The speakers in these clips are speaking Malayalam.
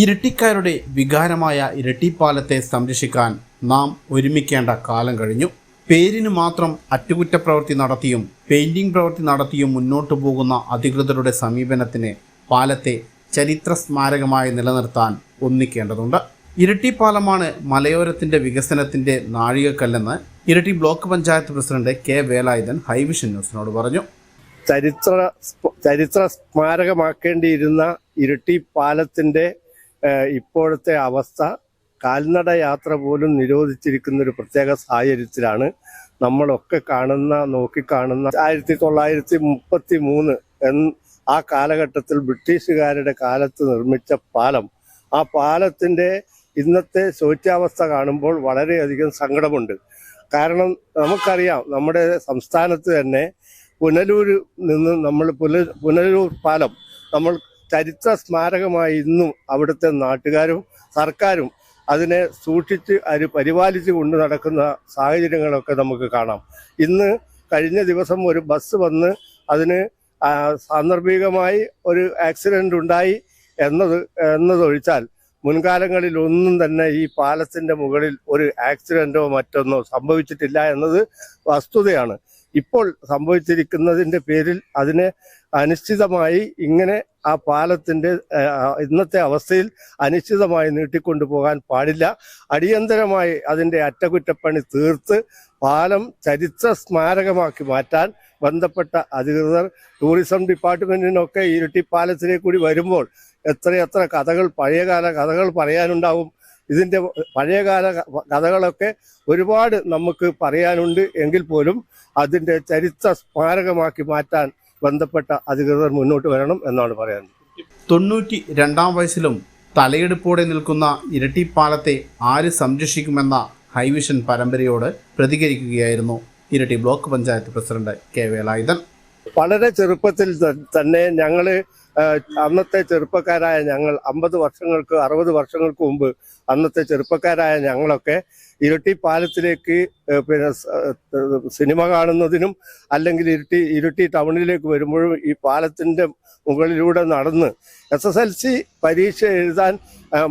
ഇരട്ടിക്കാരുടെ വികാരമായ ഇരട്ടിപ്പാലത്തെ സംരക്ഷിക്കാൻ നാം ഒരുമിക്കേണ്ട കാലം കഴിഞ്ഞു. പേരിന് മാത്രം അറ്റകുറ്റപ്രവൃത്തി നടത്തിയും പെയിന്റിംഗ് പ്രവൃത്തി നടത്തിയും മുന്നോട്ടു പോകുന്ന അധികൃതരുടെ സമീപനത്തിന് പാലത്തെ ചരിത്ര സ്മാരകമായി നിലനിർത്താൻ ഒന്നിക്കേണ്ടതുണ്ട്. ഇരട്ടിപ്പാലമാണ് മലയോരത്തിന്റെ വികസനത്തിന്റെ നാഴികക്കല്ലെന്ന് ഇരട്ടി block panchayat president K Velayudhan Hi Vision ന്യൂസിനോട് പറഞ്ഞു. ചരിത്ര ചരിത്ര സ്മാരകമാക്കേണ്ടിയിരുന്ന ഇരട്ടി പാലത്തിന്റെ ഇപ്പോഴത്തെ അവസ്ഥ കാൽനട യാത്ര പോലും നിരോധിച്ചിരിക്കുന്ന ഒരു പ്രത്യേക സാഹചര്യത്തിലാണ് നമ്മളൊക്കെ കാണുന്ന നോക്കിക്കാണുന്ന ആയിരത്തി തൊള്ളായിരത്തി മുപ്പത്തി മൂന്ന് ആ കാലഘട്ടത്തിൽ ബ്രിട്ടീഷുകാരുടെ കാലത്ത് നിർമ്മിച്ച പാലം. ആ പാലത്തിന്റെ ഇന്നത്തെ ശോച്യാവസ്ഥ കാണുമ്പോൾ വളരെയധികം സങ്കടമുണ്ട്. കാരണം നമുക്കറിയാം നമ്മുടെ സംസ്ഥാനത്ത് തന്നെ പുനലൂർ നിന്ന് നമ്മൾ പുന പുനലൂർ പാലം നമ്മൾ ചരിത്ര സ്മാരകമായി ഇന്നും അവിടുത്തെ നാട്ടുകാരും സർക്കാരും അതിനെ സൂക്ഷിച്ച് അത് പരിപാലിച്ച് കൊണ്ട് നടക്കുന്ന സാഹചര്യങ്ങളൊക്കെ നമുക്ക് കാണാം. ഇന്ന് കഴിഞ്ഞ ദിവസം ഒരു ബസ് വന്ന് അതിന് സാന്ദർഭികമായി ഒരു ആക്സിഡന്റ് ഉണ്ടായി എന്നത് എന്നതൊഴിച്ചാൽ മുൻകാലങ്ങളിൽ ഒന്നും തന്നെ ഈ പാലത്തിന്റെ മുകളിൽ ഒരു ആക്സിഡന്റോ മറ്റൊന്നോ സംഭവിച്ചിട്ടില്ല എന്നത് വസ്തുതയാണ്. ഇപ്പോൾ സംഭവിച്ചിരിക്കുന്നതിന്റെ പേരിൽ അതിനെ അനിശ്ചിതമായി ഇങ്ങനെ ആ പാലത്തിന്റെ ഇന്നത്തെ അവസ്ഥയിൽ അനിശ്ചിതമായി നീട്ടിക്കൊണ്ടു പോകാൻ പാടില്ല. അടിയന്തരമായി അതിന്റെ അറ്റകുറ്റപ്പണി തീർത്ത് പാലം ചരിത്ര സ്മാരകമാക്കി മാറ്റാൻ ബന്ധപ്പെട്ട അധികൃതർ ടൂറിസം ഡിപ്പാർട്ട്മെന്റിനൊക്കെ ഇരട്ടി പാലത്തിലെ കൂടി വരുമ്പോൾ എത്രയെത്ര കഥകൾ പഴയകാല കഥകൾ പറയാനുണ്ടാവും. ഇതിന്റെ പഴയകാല കഥകളൊക്കെ ഒരുപാട് നമുക്ക് പറയാനുണ്ട് എങ്കിൽ പോലും അതിന്റെ ചരിത്ര സ്മാരകമാക്കി മാറ്റാൻ ബന്ധപ്പെട്ട അധികൃതർ മുന്നോട്ട് വരണം എന്നാണ് പറയാനുള്ളത് തൊണ്ണൂറ്റി രണ്ടാം വയസ്സിലും തലയെടുപ്പോടെ നിൽക്കുന്ന ഇരട്ടിപ്പാലത്തെ ആര് സംരക്ഷിക്കുമെന്ന ഹൈവിഷൻ പരമ്പരയോട് പ്രതികരിക്കുകയായിരുന്നു ഇരട്ടി block panchayat president K Velayudhan. വളരെ ചെറുപ്പത്തിൽ തന്നെ ഞങ്ങൾ ആ, അന്നത്തെ ചെറുപ്പക്കാരായ ഞങ്ങൾ അമ്പത് വർഷങ്ങൾക്ക് അറുപത് വർഷങ്ങൾക്ക് മുമ്പ് അന്നത്തെ ചെറുപ്പക്കാരായ ഞങ്ങളൊക്കെ ഇരട്ടി പാലത്തിലേക്ക് പിന്നെ സിനിമ കാണുന്നതിനും അല്ലെങ്കിൽ ഇരുട്ടി ഇരുട്ടി ടൗണിലേക്ക് വരുമ്പോഴും ഈ പാലത്തിന്റെ മുകളിലൂടെ നടന്ന് എസ് എസ് എൽ സി പരീക്ഷ എഴുതാൻ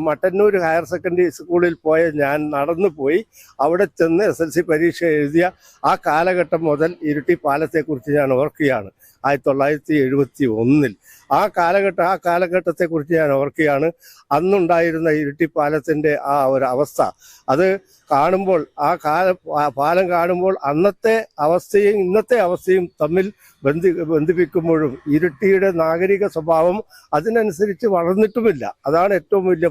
മട്ടന്നൂർ ഹയർ സെക്കൻഡറി സ്കൂളിൽ പോയ ഞാൻ നടന്നു പോയി. അവിടെ ചെന്ന് എസ് എൽ സി പരീക്ഷ എഴുതിയ ആ കാലഘട്ടം മുതൽ ഇരുട്ടി പാലത്തെക്കുറിച്ച് ഞാൻ ഓർക്കുകയാണ്. ആയിരത്തി തൊള്ളായിരത്തി എഴുപത്തി ഒന്നിൽ ആ കാലഘട്ടം ആ കാലഘട്ടത്തെക്കുറിച്ച് ഞാൻ ഓർക്കുകയാണ്. അന്നുണ്ടായിരുന്ന ഇരട്ടി പാലത്തിന്റെ ആ ഒരു അവസ്ഥ. അത് കാണുമ്പോൾ ആ കാല പാലം കാണുമ്പോൾ അന്നത്തെ അവസ്ഥയും ഇന്നത്തെ അവസ്ഥയും തമ്മിൽ ബന്ധി ബന്ധിപ്പിക്കുമ്പോഴും ഇരുട്ടിയുടെ നാഗരിക സ്വഭാവം അതിനനുസരിച്ച് വളർന്നിട്ടുമില്ല. അതാണ് ഏറ്റവും വലിയ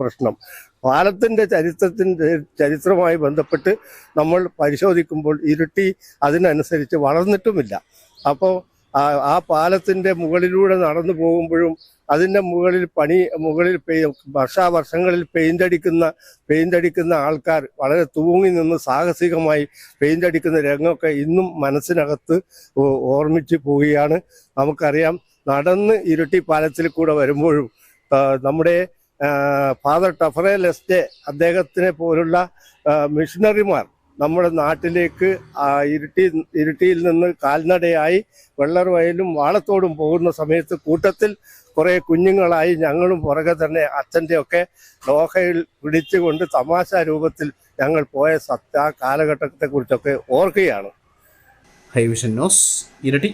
പ്രശ്നം. പാലത്തിന്റെ ചരിത്രത്തിന്റെ ചരിത്രവുമായി ബന്ധപ്പെട്ട് നമ്മൾ പരിശോധിക്കുമ്പോൾ ഇരുട്ടി അതിനനുസരിച്ച് വളർന്നിട്ടുമില്ല. അപ്പോൾ ആ ആ പാലത്തിന്റെ മുകളിലൂടെ നടന്നു പോകുമ്പോഴും അതിന്റെ മുകളിൽ പണി മുകളിൽ പെയ് വർഷാവർഷങ്ങളിൽ പെയിന്റടിക്കുന്ന പെയിന്റടിക്കുന്ന ആൾക്കാർ വളരെ തൂങ്ങി നിന്ന് സാഹസികമായി പെയിന്റടിക്കുന്ന രംഗമൊക്കെ ഇന്നും മനസ്സിനകത്ത് ഓർമ്മിച്ച് പോവുകയാണ്. നമുക്കറിയാം നടന്ന് ഇരുട്ടി പാലത്തിൽ കൂടെ വരുമ്പോഴും നമ്മുടെ ഫാദർ ടഫറേ ലെസ്റ്റെ അദ്ദേഹത്തിനെ പോലുള്ള മിഷണറിമാർ നമ്മുടെ നാട്ടിലേക്ക് ഇരുട്ടി ഇരുട്ടിയിൽ നിന്ന് കാൽനടയായി വെള്ളർ വയലും വാളത്തോടും പോകുന്ന സമയത്ത് കൂട്ടത്തിൽ കുറെ കുഞ്ഞുങ്ങളായി ഞങ്ങളും പുറകെ തന്നെ അച്ഛന്റെ ഒക്കെ ലോഹയിൽ പിടിച്ചുകൊണ്ട് തമാശ രൂപത്തിൽ ഞങ്ങൾ പോയ സത്യ കാലഘട്ടത്തെ കാലഘട്ടത്തെക്കുറിച്ചൊക്കെ ഓർക്കുകയാണ്. ഹൈവിഷൻ ന്യൂസ് ഇരട്ടി